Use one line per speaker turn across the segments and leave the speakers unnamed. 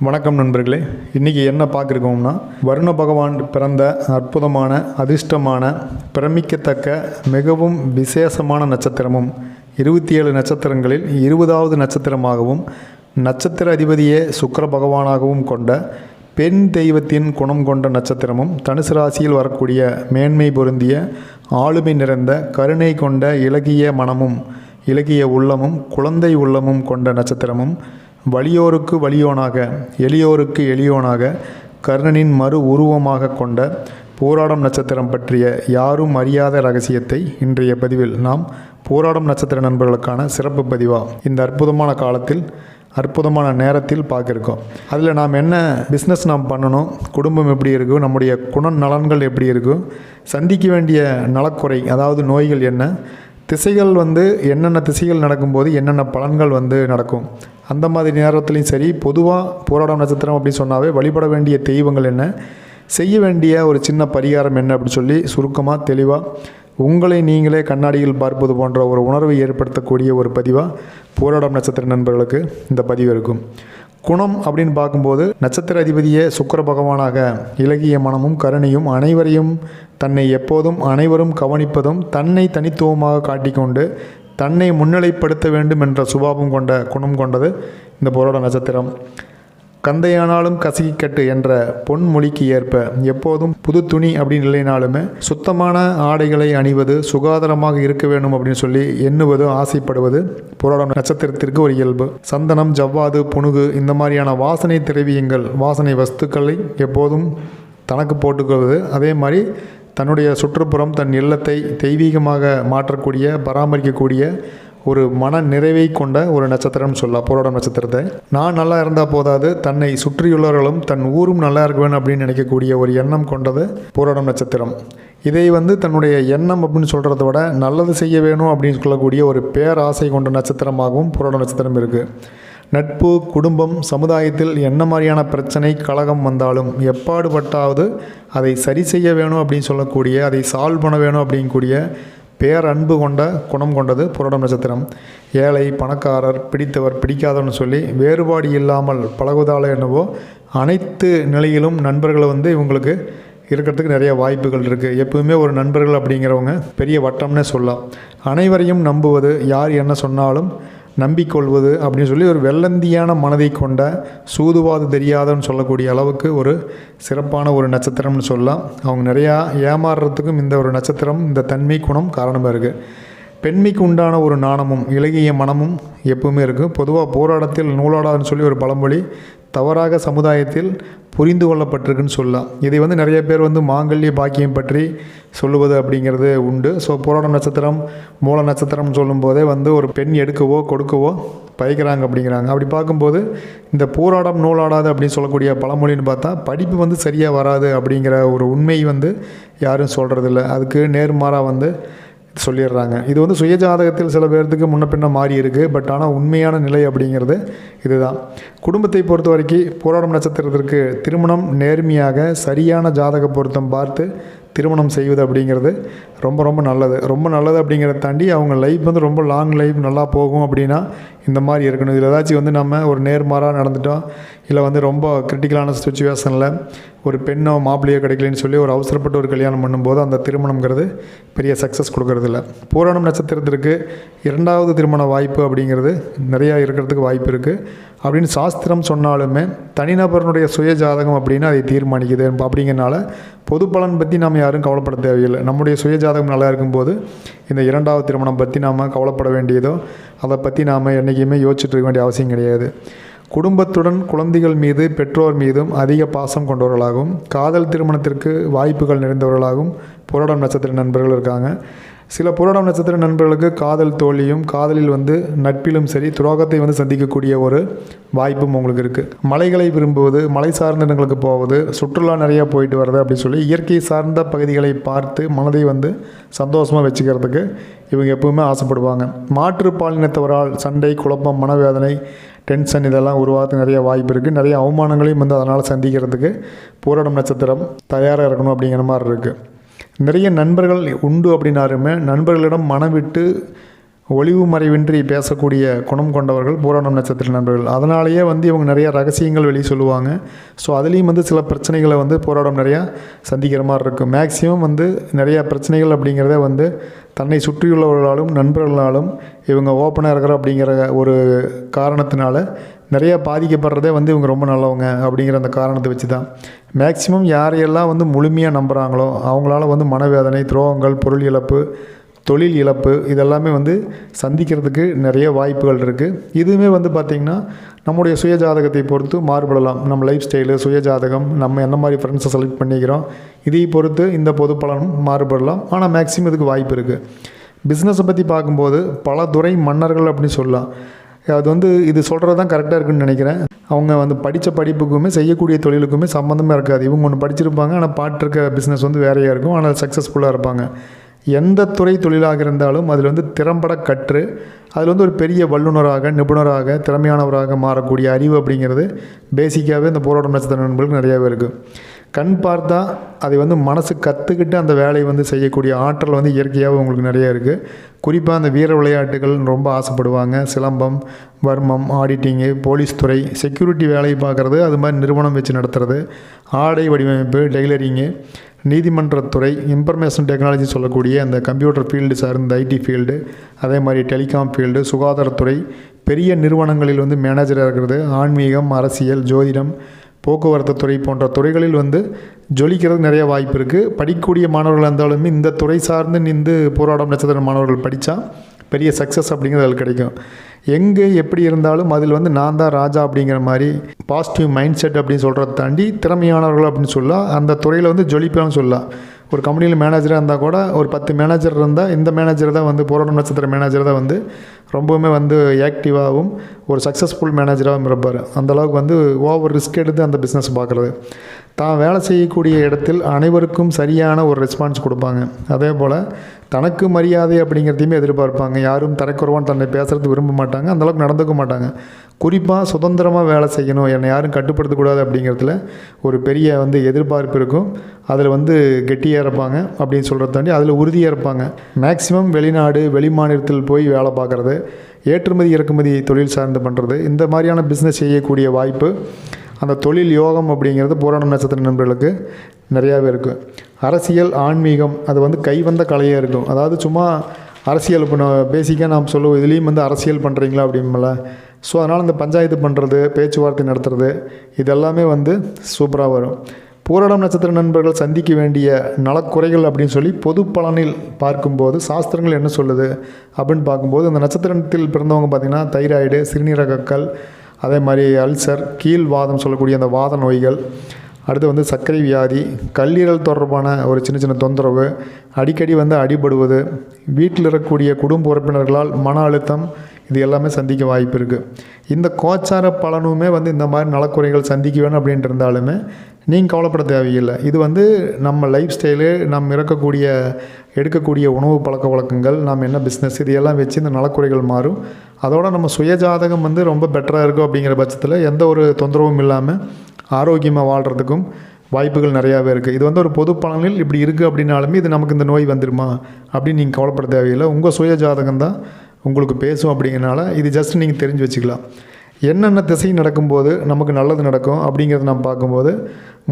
வணக்கம் நண்பர்களே. இன்றைக்கி என்ன பார்க்குருக்கோம்னா வருண பகவான் பிறந்த அற்புதமான அதிர்ஷ்டமான பிரமிக்கத்தக்க மிகவும் விசேஷமான நட்சத்திரமும் இருபத்தி ஏழு நட்சத்திரங்களில் இருபதாவது நட்சத்திரமாகவும் நட்சத்திர அதிபதியே சுக்கர பகவானாகவும் கொண்ட பெண் தெய்வத்தின் குணம் கொண்ட நட்சத்திரமும் தனுசு ராசியில் வரக்கூடிய மேன்மை பொருந்திய ஆளுமை நிறைந்த கருணை கொண்ட இலகிய மனமும் இலகிய உள்ளமும் குழந்தை உள்ளமும் கொண்ட நட்சத்திரமும் வலியோருக்கு வலியோனாக எளியோருக்கு எளியோனாக கர்ணனின் மறு உருவமாக கொண்ட போராடம் நட்சத்திரம் பற்றிய யாரும் அறியாத ரகசியத்தை இன்றைய பதிவில் நாம் போராடம் நட்சத்திர நண்பர்களுக்கான சிறப்பு பதிவாக இந்த அற்புதமான காலத்தில் அற்புதமான நேரத்தில் பார்க்கிருக்கோம். அதில் நாம் என்ன பிஸ்னஸ் நாம் பண்ணணும் குடும்பம் எப்படி இருக்கும் நம்முடைய குண நலன்கள் எப்படி இருக்கும் சந்திக்க வேண்டிய நலக்குறை அதாவது நோய்கள் என்ன திசைகள் வந்து என்னென்ன திசைகள் நடக்கும்போது என்னென்ன பலன்கள் வந்து நடக்கும் அந்த மாதிரி நேரத்துலையும் சரி பொதுவாக போராடம் நட்சத்திரம் அப்படின்னு சொன்னாவே வழிபட வேண்டிய தெய்வங்கள் என்ன? செய்ய வேண்டிய ஒரு சின்ன பரிகாரம் என்ன அப்படின்னு சொல்லி சுருக்கமாக தெளிவாக உங்களை நீங்களே கண்ணாடியில் பார்ப்பது போன்ற ஒரு உணர்வை ஏற்படுத்தக்கூடிய ஒரு பதிவாக போராடம் நட்சத்திர நண்பர்களுக்கு இந்த பதிவு இருக்கும். குணம் அப்படின்னு பார்க்கும்போது நட்சத்திர அதிபதியே சுக்கிர பகவானாக இலகிய மனமும் கருணையும் அனைவரையும் தன்னை எப்போதும் அனைவரும் கவனிப்பதும் தன்னை தனித்துவமாக காட்டிக்கொண்டு தன்னை முன்னிலைப்படுத்த வேண்டும் என்ற சுபாவம் கொண்ட குணம் கொண்டது இந்த புரோட நட்சத்திரம். கந்தையானாலும் கசகிக்கட்டு என்ற பொன்மொழிக்கு ஏற்ப எப்போதும் புது துணி அப்படின்னு இல்லைனாலுமே சுத்தமான ஆடைகளை அணிவது சுகாதாரமாக இருக்க வேண்டும் அப்படின்னு சொல்லி எண்ணுவது ஆசைப்படுவது புராடம் நட்சத்திரத்திற்கு ஒரு இயல்பு. சந்தனம் ஜவ்வாது புனுகு இந்த மாதிரியான வாசனை திரவியங்கள் வாசனை வஸ்துக்களை எப்போதும் தனக்கு போட்டுக்கொள்வது. அதே மாதிரி தன்னுடைய சுற்றுப்புறம் தன் இல்லத்தை தெய்வீகமாக மாற்றக்கூடிய பராமரிக்கக்கூடிய ஒரு மன நிறைவை கொண்ட ஒரு நட்சத்திரம் சொல்லலாம் போராட நட்சத்திரத்தை. நான் நல்லா இருந்தால் போதாது தன்னை சுற்றியுள்ளவர்களும் தன் ஊரும் நல்லா இருக்க அப்படின்னு நினைக்கக்கூடிய ஒரு எண்ணம் கொண்டது போராடம் நட்சத்திரம். இதை வந்து தன்னுடைய எண்ணம் அப்படின்னு சொல்கிறத விட நல்லது செய்ய வேணும் அப்படின்னு சொல்லக்கூடிய ஒரு பேராசை கொண்ட நட்சத்திரமாகவும் போராட நட்சத்திரம் இருக்குது நட்பு குடும்பம் சமுதாயத்தில் என்ன மாதிரியான பிரச்சனை கழகம் வந்தாலும் எப்பாடுபட்டாவது அதை சரி செய்ய வேணும் அப்படின்னு சொல்லக்கூடிய அதை சால்வ் பண்ண வேணும் அப்படிங்கக்கூடிய பேரன்பு கொண்ட குணம் கொண்டது புரடம் நட்சத்திரம். ஏழை பணக்காரர் பிடித்தவர் பிடிக்காதவர்னு சொல்லி வேறுபாடு இல்லாமல் பழகுவதால் என்னவோ அனைத்து நிலையிலும் நண்பர்களை வந்து இவங்களுக்கு இருக்கிறதுக்கு நிறைய வாய்ப்புகள் இருக்குது எப்பவுமே ஒரு நண்பர்கள் அப்படிங்கிறவங்க பெரிய வட்டம்னே சொல்லலாம். அனைவரையும் நம்புவது யார் என்ன சொன்னாலும் நம்பிக்கொள்வது அப்படின்னு சொல்லி ஒரு வெள்ளந்தியான மனதை கொண்ட சூதுவாது தெரியாதன்னு சொல்லக்கூடிய அளவுக்கு ஒரு சிறப்பான ஒரு நட்சத்திரம்னு சொல்லலாம். அவங்க நிறையா ஏமாறுறதுக்கும் இந்த ஒரு நட்சத்திரம் இந்த தன்மை குணம் காரணமாக இருக்குது பெண்மைக்கு உண்டான ஒரு நாணமும் இலகிய மனமும் எப்பவுமே இருக்குது பொதுவாக போராட்டத்தில் நூலாடாதுன்னு சொல்லி ஒரு பழமொழி தவறாக சமுதாயத்தில் புரிந்து கொள்ளப்பட்டிருக்குன்னு சொல்லலாம். இதை வந்து நிறைய பேர் வந்து மாங்கல்ய பாக்கியம் பற்றி சொல்லுவது அப்படிங்கிறது உண்டு. ஸோ போராட நட்சத்திரம் மூல நட்சத்திரம் சொல்லும்போதே வந்து ஒரு பெண் எடுக்கவோ கொடுக்கவோ பயக்கிறாங்க அப்படிங்கிறாங்க. அப்படி பார்க்கும்போது இந்த போராடம் நூலாடாது அப்படின்னு சொல்லக்கூடிய பழமொழின்னு பார்த்தா படிப்பு வந்து சரியாக வராது அப்படிங்கிற ஒரு உண்மை வந்து யாரும் சொல்கிறதில்ல அதுக்கு நேர்மாறாக வந்து சொல்லிடுறாங்க. இது வந்து சுயஜாதகத்தில் சில பேர்த்துக்கு முன்ன பின்ன மாறி இருக்குது பட் ஆனால் உண்மையான நிலை அப்படிங்கிறது இதுதான். குடும்பத்தை பொறுத்த வரைக்கும் போராடம் நட்சத்திரத்திற்கு திருமணம் நேர்மையாக சரியான ஜாதக பொருத்தம் பார்த்து திருமணம் செய்வது அப்படிங்கிறது ரொம்ப ரொம்ப நல்லது. ரொம்ப நல்லது அப்படிங்கிறத தாண்டி அவங்க லைஃப் வந்து ரொம்ப லாங் லைஃப் நல்லா போகும் அப்படின்னா இந்த மாதிரி இருக்கணும். இதில் ஏதாச்சும் வந்து நம்ம ஒரு நேர்மாறாக நடந்துட்டோம். இல்லை வந்து ரொம்ப கிரிட்டிக்கலான சுச்சுவேஷனில் ஒரு பெண்ணோ மாப்பிள்ளையோ கிடைக்கலன்னு சொல்லி ஒரு அவசரப்பட்டு ஒரு கல்யாணம் பண்ணும்போது அந்த திருமணங்கிறது பெரிய சக்ஸஸ் கொடுக்கறதில்ல. பூராணம் நட்சத்திரத்திற்கு இரண்டாவது திருமண வாய்ப்பு அப்படிங்கிறது நிறையா இருக்கிறதுக்கு வாய்ப்பு இருக்குது அப்படின்னு சாஸ்திரம் சொன்னாலுமே தனிநபருடைய சுய ஜாதகம் அப்படின்னு அதை தீர்மானிக்குது. அப்படிங்கிறனால பொது பலன் பற்றி நாம் யாரும் கவலைப்பட தேவையில்லை. நம்முடைய சுய ஜாதகம் நல்லா இருக்கும்போது இந்த இரண்டாவது திருமணம் பற்றி நாம் கவலைப்பட வேண்டியதோ அதை பற்றி நாம் என்றைக்குமே யோசிச்சுட்டு இருக்க வேண்டிய அவசியம் கிடையாது. குடும்பத்துடன் குழந்தைகள் மீது பெற்றோர் மீதும் அதிக பாசம் கொண்டவர்களாகவும் காதல் திருமணத்திற்கு வாய்ப்புகள் நிறைந்தவர்களாகவும் புரடம் நட்சத்திர நண்பர்கள் இருக்காங்க. சில புரடம் நட்சத்திர நண்பர்களுக்கு காதல் தோல்வியும் காதலில் வந்து நட்பிலும் சரி துரோகத்தை வந்து சந்திக்கக்கூடிய ஒரு வாய்ப்பும் உங்களுக்கு இருக்குது மலைகளை விரும்புவது மலை சார்ந்த இடங்களுக்கு போவது சுற்றுலா நிறையா போயிட்டு வர்றது அப்படின்னு சொல்லி இயற்கை சார்ந்த பகுதிகளை பார்த்து மனதை வந்து சந்தோஷமாக வச்சுக்கிறதுக்கு இவங்க எப்பவுமே ஆசைப்படுவாங்க. மாற்று பாலினத்தவரால் சண்டை குழப்பம் மனவேதனை டென்ஷன் இதெல்லாம் உருவாகிறதுக்கு நிறைய வாய்ப்பு இருக்குது நிறைய அவமானங்களையும் வந்து அதனால் சந்திக்கிறதுக்கு போராடம் நட்சத்திரம் தயாராக இருக்கணும் அப்படிங்கிற மாதிரி இருக்குது நிறைய நண்பர்கள் உண்டு அப்படின்னாலுமே நண்பர்களிடம் மனம் விட்டு ஒளிவு மறைவின்றி பேசக்கூடிய குணம் கொண்டவர்கள் பூரணம் நட்சத்திர நண்பர்கள். அதனாலேயே வந்து இவங்க நிறைய ரகசியங்கள் வெளியே சொல்லுவாங்க. ஸோ அதுலேயும் வந்து சில பிரச்சனைகளை வந்து போராடம் நிறையா சந்திக்கிற மாதிரி இருக்கும் மேக்ஸிமம் வந்து நிறையா பிரச்சனைகள் அப்படிங்கிறத வந்து தன்னை சுற்றியுள்ளவர்களாலும் நண்பர்களாலும் இவங்க ஓப்பனாக இருக்கிற அப்படிங்கிற ஒரு காரணத்தினால நிறையா பாதிக்கப்படுறதே வந்து இவங்க ரொம்ப நல்லவங்க அப்படிங்கிற அந்த காரணத்தை வச்சு தான் மேக்சிமம் யாரையெல்லாம் வந்து முழுமையாக நம்புகிறாங்களோ அவங்களால வந்து மனவேதனை துரோகங்கள் பொருள் இழப்பு தொழில் இழப்பு இதெல்லாமே வந்து சந்திக்கிறதுக்கு நிறைய வாய்ப்புகள் இருக்குது இதுவுமே வந்து பார்த்திங்கன்னா நம்முடைய சுயஜாதகத்தை பொறுத்து மாறுபடலாம். நம்ம லைஃப் ஸ்டைலு சுயஜாதகம் நம்ம என்ன மாதிரி ஃப்ரெண்ட்ஸை செலக்ட் பண்ணிக்கிறோம் இதை பொறுத்து இந்த பொது பலனும் மாறுபடலாம். ஆனால் மேக்ஸிமம் இதுக்கு வாய்ப்பு இருக்குது பிஸ்னஸை பற்றி பார்க்கும்போது பல துறை மன்னர்கள் அப்படின்னு சொல்லலாம். அது வந்து இது சொல்கிறது தான் கரெக்டாக இருக்குன்னு நினைக்கிறேன். அவங்க வந்து படித்த படிப்புக்குமே செய்யக்கூடிய தொழிலுக்குமே சம்மந்தமே இருக்காது. இவங்க ஒன்று படிச்சிருப்பாங்க ஆனால் பாட்டிருக்க பிஸ்னஸ் வந்து வேறையாக இருக்கும். ஆனால் சக்ஸஸ்ஃபுல்லாக இருப்பாங்க. எந்த துறை தொழிலாக இருந்தாலும் அதில் வந்து திறம்பட கற்று அதில் வந்து ஒரு பெரிய வல்லுநராக நிபுணராக திறமையானவராக மாறக்கூடிய அறிவு அப்படிங்கிறது பேசிக்காகவே இந்த போராட்டம் நட்சத்திர நண்பர்களுக்கு நிறையாவே இருக்குது கண் பார்த்தா அதை வந்து மனசு கற்றுக்கிட்டு அந்த வேலையை வந்து செய்யக்கூடிய ஆற்றல் வந்து இயற்கையாகவே உங்களுக்கு நிறைய இருக்குது குறிப்பாக அந்த வீர விளையாட்டுகள் ரொம்ப ஆசைப்படுவாங்க. சிலம்பம் வர்மம் ஆடிட்டிங்கு போலீஸ் துறை செக்யூரிட்டி வேலையை பார்க்குறது அது மாதிரி நிறுவனம் வச்சு நடத்துறது ஆடை வடிவமைப்பு டெய்லரிங்கு நீதிமன்றத்துறை இன்ஃபர்மேஷன் டெக்னாலஜி சொல்லக்கூடிய அந்த கம்ப்யூட்டர் ஃபீல்டு சார்ந்த ஐடி ஃபீல்டு அதே மாதிரி டெலிகாம் ஃபீல்டு சுகாதாரத்துறை பெரிய நிறுவனங்களில் வந்து மேனேஜராக இருக்கிறது ஆன்மீகம் அரசியல் ஜோதிடம் போக்குவரத்து துறை போன்ற துறைகளில் வந்து ஜொலிக்கிறது நிறைய வாய்ப்பு இருக்குது படிக்கக்கூடிய மாணவர்களாக இருந்தாலுமே இந்த துறை சார்ந்து நின்று போராடும் நட்சத்திர மாணவர்கள் படித்தா பெரிய சக்ஸஸ் அப்படிங்கிறது அதில் கிடைக்கும். எங்கே எப்படி இருந்தாலும் அதில் வந்து நான் தான் ராஜா அப்படிங்கிற மாதிரி பாசிட்டிவ் மைண்ட் செட் அப்படின்னு சொல்கிறத தாண்டி திறமையானவர்கள் அப்படின்னு சொல்லலாம் அந்த துறையில் வந்து ஜொலிப்பான்னு சொல்லலாம் ஒரு கம்பெனியில் மேனேஜராக இருந்தால் கூட ஒரு பத்து மேனேஜர் இருந்தால் இந்த மேனேஜர் தான் வந்து போராட்டம் நட்சத்திர மேனேஜர் தான் வந்து ரொம்பவுமே வந்து ஆக்டிவாகவும் ஒரு சக்ஸஸ்ஃபுல் மேனேஜராகவும் இருப்பார். அந்தளவுக்கு வந்து ஓவர் ரிஸ்க் எடுத்து அந்த பிஸ்னஸ் பார்க்குறது. தான் வேலை செய்யக்கூடிய இடத்தில் அனைவருக்கும் சரியான ஒரு ரெஸ்பான்ஸ் கொடுப்பாங்க. அதே போல் தனக்கு மரியாதை அப்படிங்கிறதையுமே எதிர்பார்ப்பாங்க. யாரும் தரைக்குறவான்னு தன்னை பேசுகிறது விரும்ப மாட்டாங்க. அந்தளவுக்கு நடந்துக்க மாட்டாங்க. குறிப்பாக சுதந்திரமாக வேலை செய்யணும். என்னை யாரும் கட்டுப்படுத்தக்கூடாது அப்படிங்கிறதுல ஒரு பெரிய வந்து எதிர்பார்ப்பு இருக்கும். அதில் வந்து கெட்டியாக இருப்பாங்க அப்படின்னு சொல்கிறத தாண்டி அதில் உறுதியாக இருப்பாங்க. மேக்ஸிமம் வெளிநாடு வெளி மாநிலத்தில் போய் வேலை பார்க்குறது ஏற்றுமதி இறக்குமதி தொழில் சார்ந்து பண்ணுறது இந்த மாதிரியான பிஸ்னஸ் செய்யக்கூடிய வாய்ப்பு அந்த தொழில் யோகம் அப்படிங்கிறது புராண நட்சத்திர நண்பர்களுக்கு நிறையாவே இருக்கும் அரசியல் ஆன்மீகம் அது வந்து கைவந்த கலையாக இருக்கும் அதாவது சும்மா அரசியல் இப்போ நான் பேசிக்காக நாம் சொல்லுவோம் இதுலேயும் வந்து அரசியல் பண்ணுறீங்களா அப்படிம்பல. ஸோ அதனால் இந்த பஞ்சாயத்து பண்ணுறது பேச்சுவார்த்தை நடத்துறது இதெல்லாமே வந்து சூப்பராக வரும். பூரடம் நட்சத்திர நண்பர்கள் சந்திக்க வேண்டிய நலக்குறைகள் அப்படின்னு சொல்லி பொது பலனில் பார்க்கும்போது சாஸ்திரங்கள் என்ன சொல்லுது அப்படின்னு பார்க்கும்போது அந்த நட்சத்திரத்தில் பிறந்தவங்க பார்த்திங்கன்னா தைராய்டு சிறுநீரகக்கல் அதே மாதிரி அல்சர் கீழ் வாதம் சொல்லக்கூடிய அந்த வாத நோய்கள் அடுத்து வந்து சர்க்கரை வியாதி கல்லீரல் தொடர்பான ஒரு சின்ன சின்ன தொந்தரவு அடிக்கடி வந்து அடிபடுவது வீட்டில் இருக்கக்கூடிய குடும்ப உறுப்பினர்களால் மன அழுத்தம் இது எல்லாமே சந்திக்க வாய்ப்பு இருக்குது இந்த கோச்சார பலனுமே வந்து இந்த மாதிரி நலக்குறைகள் சந்திக்க வேணும் அப்படின்ட்டு இருந்தாலுமே நீங்கள் கவலைப்பட தேவையில்லை. இது வந்து நம்ம லைஃப் ஸ்டைலு நம்ம இருக்கக்கூடிய எடுக்கக்கூடிய உணவு பழக்க வழக்கங்கள் நாம் என்ன பிஸ்னஸ் இது எல்லாம் வச்சு இந்த நலக்குறைகள் மாறும். அதோட நம்ம சுயஜாதகம் வந்து ரொம்ப பெட்டராக இருக்கும் அப்படிங்கிற பட்சத்தில் எந்த ஒரு தொந்தரவும் இல்லாமல் ஆரோக்கியமாக வாழ்கிறதுக்கும் வாய்ப்புகள் நிறையாவே இருக்குது இது வந்து ஒரு பொது பலனில் இப்படி இருக்குது அப்படின்னாலுமே இது நமக்கு இந்த நோய் வந்துருமா அப்படின்னு நீங்கள் கவலைப்பட தேவையில்லை. உங்கள் சுய ஜாதகம் தான் உங்களுக்கு பேசும் அப்படிங்கிறனால இது ஜஸ்ட் நீங்கள் தெரிஞ்சு வச்சுக்கலாம். என்னென்ன திசை நடக்கும்போது நமக்கு நல்லது நடக்கும் அப்படிங்கிறத நம்ம பார்க்கும்போது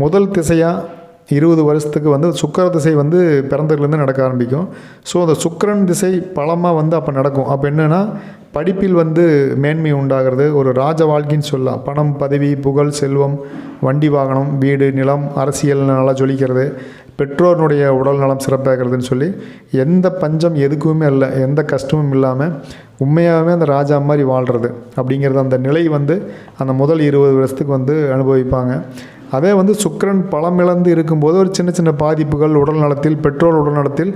முதல் திசையாக இருபது வருஷத்துக்கு வந்து சுக்கர திசை வந்து பிறந்ததுலேருந்து நடக்க ஆரம்பிக்கும். ஸோ அந்த சுக்கரன் திசை பலமாக வந்து அப்போ நடக்கும். அப்போ என்னென்னா படிப்பில் வந்து மேன்மை உண்டாகிறது. ஒரு ராஜ வாழ்க்கைன்னு சொல்லலாம். பணம் பதவி புகழ் செல்வம் வண்டி வாகனம் வீடு நிலம் அரசியல் நல்லா ஜொலிக்கிறது. பெற்றோர்னுடைய உடல் நலம் சிறப்பாகிறதுன்னு சொல்லி எந்த பஞ்சம் எதுக்குமே இல்லை எந்த கஷ்டமும் இல்லாமல் உண்மையாகவே அந்த ராஜா மாதிரி வாழ்கிறது அப்படிங்கிறது அந்த நிலை வந்து அந்த முதல் இருபது வருஷத்துக்கு வந்து அனுபவிப்பாங்க. அதே வந்து சுக்கரன் பழமிழந்து இருக்கும்போது ஒரு சின்ன சின்ன பாதிப்புகள் உடல் நலத்தில் பெற்றோர் உடல் நலத்தில்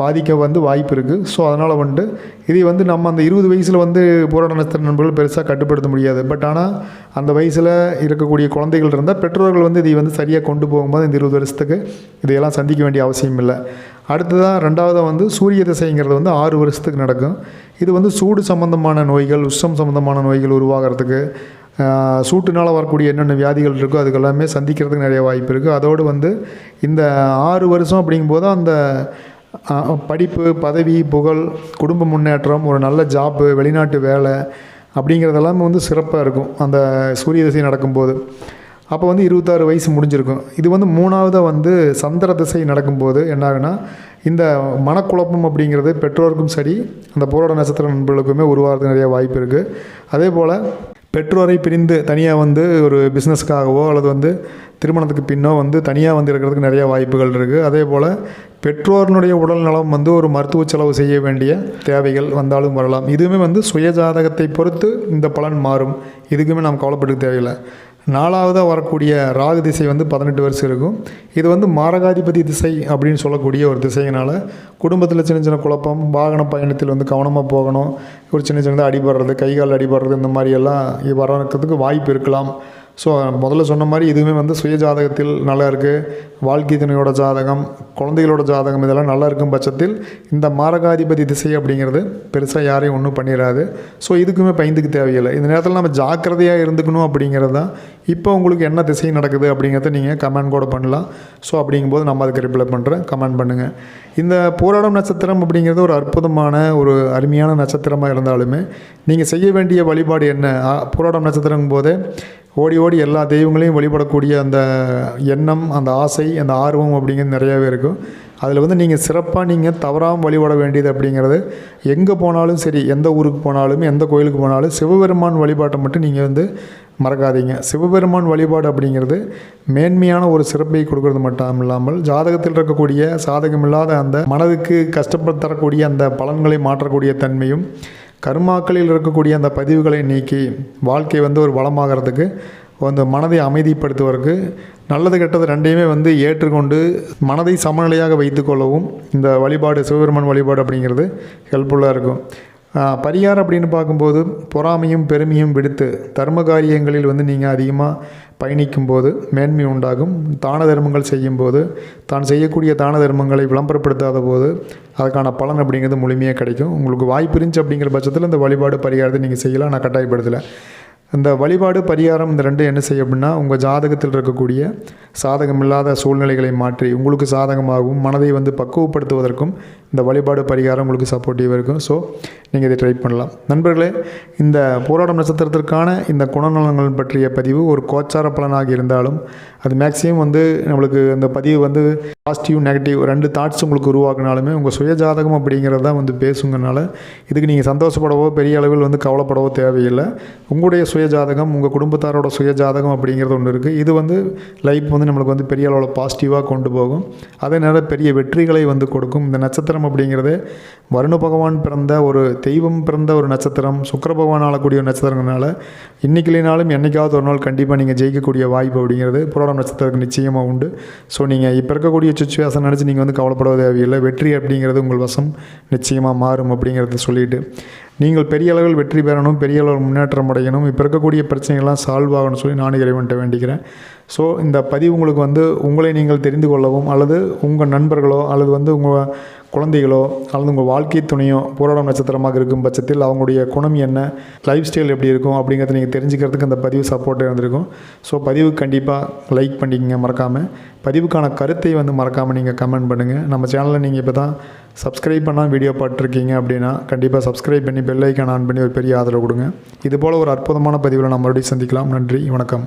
பாதிக்க வந்து வாய்ப்பு இருக்குது ஸோ அதனால் வந்துட்டு இதை வந்து நம்ம அந்த இருபது வயசில் வந்து போராட்ட நட்சத்திர நண்பர்கள் பெருசாக கட்டுப்படுத்த முடியாது. பட் ஆனால் அந்த வயசில் இருக்கக்கூடிய குழந்தைகள் இருந்தால் பெற்றோர்கள் வந்து இதை வந்து சரியாக கொண்டு போகும்போது இந்த இருபது வருஷத்துக்கு இதையெல்லாம் சந்திக்க வேண்டிய அவசியம் இல்லை. அடுத்ததாக ரெண்டாவதாக வந்து சூரிய திசைங்கிறது வந்து ஆறு வருஷத்துக்கு நடக்கும். இது வந்து சூடு சம்பந்தமான நோய்கள் உஷ்ணம் சம்பந்தமான நோய்கள் உருவாகிறதுக்கு சூட்டுனால் வரக்கூடிய என்னென்ன வியாதிகள் இருக்கோ அதுக்கெல்லாமே சந்திக்கிறதுக்கு நிறைய வாய்ப்பு இருக்குது அதோடு வந்து இந்த ஆறு வருஷம் அப்படிங்கும்போது அந்த படிப்பு பதவி புகழ் குடும்ப முன்னேற்றம் ஒரு நல்ல ஜாப்பு வெளிநாட்டு வேலை அப்படிங்கிறதெல்லாம் வந்து சிறப்பாக இருக்கும் அந்த சூரிய திசை நடக்கும்போது. அப்போ வந்து இருபத்தாறு வயசு முடிஞ்சிருக்கும். இது வந்து மூணாவதாக வந்து சந்திர திசை நடக்கும்போது என்ன இந்த மனக்குழப்பம் அப்படிங்கிறது பெற்றோருக்கும் சரி அந்த போராட நட்சத்திர நண்பர்களுக்குமே உருவாகிறதுக்கு நிறைய வாய்ப்பு இருக்குது அதே போல் பெற்றோரை பிரிந்து தனியாக வந்து ஒரு பிஸ்னஸ்க்காகவோ அல்லது வந்து திருமணத்துக்கு பின்னோ வந்து தனியாக வந்து இருக்கிறதுக்கு நிறைய வாய்ப்புகள் இருக்குது அதே போல் பெற்றோரினுடைய உடல் நலம் வந்து ஒரு மருத்துவ செலவு செய்ய வேண்டிய தேவைகள் வந்தாலும் வரலாம். இதுவுமே வந்து சுயஜாதகத்தை பொறுத்து இந்த பலன் மாறும். இதுக்குமே நாம் கவலைப்பட்டுக்க தேவையில்லை. நாலாவதாக வரக்கூடிய ராகு திசை வந்து பதினெட்டு வருஷம் இருக்கும். இது வந்து மாரகாதிபதி திசை அப்படின்னு சொல்லக்கூடிய ஒரு திசையினால் குடும்பத்தில் சின்ன சின்ன குழப்பம் வாகன பயணத்தில் வந்து கவனமாக போகணும் ஒரு சின்ன சின்னதாக அடிபடுறது கை கால் அடிபடுறது இந்த மாதிரி எல்லாம் வரக்கிறதுக்கு வாய்ப்பு இருக்கலாம். ஸோ முதல்ல சொன்ன மாதிரி இதுவுமே வந்து சுய ஜாதகத்தில் நல்லா இருக்குது வாழ்க்கை துணையோட ஜாதகம் குழந்தைகளோட ஜாதகம் இதெல்லாம் நல்லா இருக்கும் பட்சத்தில் இந்த மாரகாதிபதி திசை அப்படிங்கிறது பெருசாக யாரையும் ஒன்றும் பண்ணிடாது ஸோ இதுக்குமே பயந்துக்கு தேவையில்லை. இந்த நேரத்தில் நம்ம ஜாக்கிரதையாக இருந்துக்கணும் அப்படிங்கிறது தான். இப்போ உங்களுக்கு என்ன திசை நடக்குது அப்படிங்கிறத நீங்கள் கமெண்ட் கூட பண்ணலாம். ஸோ அப்படிங்கும்போது நம்ம அதுக்கு ரிப்ளை பண்ணுறேன் கமெண்ட் பண்ணுங்கள் இந்த போராடம் நட்சத்திரம் அப்படிங்கிறது ஒரு அற்புதமான ஒரு அருமையான நட்சத்திரமாக இருந்தாலுமே நீங்கள் செய்ய வேண்டிய வழிபாடு என்ன? போராடம் நட்சத்திரம் போதே ஓடி ஓடி எல்லா தெய்வங்களையும் வழிபடக்கூடிய அந்த எண்ணம் அந்த ஆசை அந்த ஆர்வம் அப்படிங்கிறது நிறையாவே இருக்கும். அதில் வந்து நீங்கள் சிறப்பாக நீங்கள் தவறாமல் வழிபட வேண்டியது அப்படிங்கிறது எங்கே போனாலும் சரி எந்த ஊருக்கு போனாலும் எந்த கோயிலுக்கு போனாலும் சிவபெருமான் வழிபாட்டை மட்டும் நீங்கள் வந்து மறக்காதீங்க. சிவபெருமான் வழிபாடு அப்படிங்கிறது மேன்மையான ஒரு சிறப்பை கொடுக்கறது மட்டும் இல்லாமல் ஜாதகத்தில் இருக்கக்கூடிய சாதகமில்லாத அந்த மனதுக்கு கஷ்டப்பட்டு தரக்கூடிய அந்த பலன்களை மாற்றக்கூடிய தன்மையும் கர்மாக்களில் இருக்கக்கூடிய அந்த பதிவுகளை நீக்கி வாழ்க்கை வந்து ஒரு வளமாகிறதுக்கு அந்த மனதை அமைதிப்படுத்துவதற்கு நல்லது கெட்டது ரெண்டையுமே வந்து ஏற்றுக்கொண்டு மனதை சமநிலையாக வைத்துக்கொள்ளவும் இந்த வழிபாடு சிவபெருமான் வழிபாடு அப்படிங்கிறது ஹெல்ப்ஃபுல்லாக இருக்கும். பரிகாரம் அப்படின்னு பார்க்கும்போது பொறாமையும் பெருமையும் விடுத்து தர்ம காரியங்களில் வந்து நீங்கள் அதிகமாக பயணிக்கும்போது மேன்மை உண்டாகும். தான தர்மங்கள் செய்யும்போது தான் செய்யக்கூடிய தான தர்மங்களை விளம்பரப்படுத்தாத போது அதுக்கான பலன் அப்படிங்கிறது முழுமையாக கிடைக்கும். உங்களுக்கு வாய்ப்பு இருந்துச்சு அப்படிங்கிற பட்சத்தில் இந்த வழிபாடு பரிகாரத்தை நீங்கள் செய்யலாம். நான் கட்டாயப்படுத்தலை. இந்த வழிபாடு பரிகாரம் இந்த ரெண்டும் என்ன செய்யும் அப்படின்னா உங்கள் ஜாதகத்தில் இருக்கக்கூடிய சாதகமில்லாத சூழ்நிலைகளை மாற்றி உங்களுக்கு சாதகமாகவும் மனதை வந்து பக்குவப்படுத்துவதற்கும் இந்த வழிபாடு பரிகாரம் உங்களுக்கு சப்போர்ட்டிவாக இருக்கும். ஸோ நீங்கள் இதை ட்ரை பண்ணலாம். நண்பர்களே இந்த போராடம் நட்சத்திரத்திற்கான இந்த குணநலங்கள் பற்றிய பதிவு ஒரு கோச்சார பலனாக இருந்தாலும் அது மேக்ஸிமம் வந்து நம்மளுக்கு அந்த பதிவு வந்து பாசிட்டிவ் நெகட்டிவ் ரெண்டு தாட்ஸ் உங்களுக்கு உருவாக்குனாலுமே உங்கள் சுய ஜாதகம் அப்படிங்கிறது தான் வந்து பேசுங்கனால இதுக்கு நீங்கள் சந்தோஷப்படவோ பெரிய அளவில் வந்து கவலைப்படவோ தேவையில்லை. உங்களுடைய சுய ஜாதகம் உங்கள் குடும்பத்தாரோட சுய ஜாதகம் அப்படிங்கிறது ஒன்று இருக்குது இது வந்து லைஃப் வந்து நம்மளுக்கு வந்து பெரிய அளவில் பாசிட்டிவாக கொண்டு போகும். அதே நேரம் பெரிய வெற்றிகளை வந்து கொடுக்கும். இந்த நட்சத்திரம் அப்படிங்கிறது வருண பகவான் பிறந்த ஒரு தெய்வம் பிறந்த ஒரு நட்சத்திரம் சுக்கர பகவான் ஆளக்கூடிய ஒரு நட்சத்திரங்கனால இல்லைனாலும் என்னைக்காவது ஒரு நாள் கண்டிப்பாக நீங்கள் ஜெயிக்கக்கூடிய வாய்ப்பு அப்படிங்கிறது புரோடம் நட்சத்திரத்துக்கு நிச்சயமாக உண்டு. ஸோ நீங்கள் இப்போ இருக்கக்கூடிய சுச்சுவேஷன் நினச்சி நீங்கள் வந்து கவலைப்பட தேவையில்லை. வெற்றி அப்படிங்கிறது உங்கள் வசம். நிச்சயமாக மாறும் அப்படிங்கிறத சொல்லிட்டு நீங்கள் பெரிய அளவில் வெற்றி பெறணும் பெரிய அளவில் முன்னேற்றம் அடையணும். இப்போ இருக்கக்கூடிய பிரச்சனைகள்லாம் சால்வ் ஆகணும்னு சொல்லி நானும் இறைவன்ட்ட வேண்டிக்கிறேன். ஸோ இந்த பதிவு உங்களுக்கு வந்து உங்களை நீங்கள் தெரிந்து கொள்ளவும் அல்லது உங்கள் நண்பர்களோ அல்லது வந்து உங்கள் குழந்தைகளோ அல்லது உங்கள் வாழ்க்கை துணையோ போராடம் நட்சத்திரமாக இருக்கும் பட்சத்தில் அவங்களுடைய குணம் என்ன லைஃப் ஸ்டைல் எப்படி இருக்கும் அப்படிங்கிறத நீங்கள் தெரிஞ்சுக்கிறதுக்கு அந்த பதிவு சப்போர்ட்டாக இருந்திருக்கும். ஸோ பதிவு கண்டிப்பாக லைக் பண்ணிக்கங்க மறக்காமல் பதிவுக்கான கருத்தை வந்து மறக்காமல் நீங்கள் கமெண்ட் பண்ணுங்கள் நம்ம சேனலில் நீங்கள் இப்போ தான் சப்ஸ்கிரைப் பண்ணால் வீடியோ பார்த்துருக்கீங்க அப்படின்னா கண்டிப்பாக சப்ஸ்கிரைப் பண்ணி பெல் ஐக்கான் ஆன் பண்ணி ஒரு பெரிய ஆதரவு கொடுங்க. இதுபோல் ஒரு அற்புதமான பதிவில் நம்ம மறுபடியும் சந்திக்கலாம். நன்றி வணக்கம்.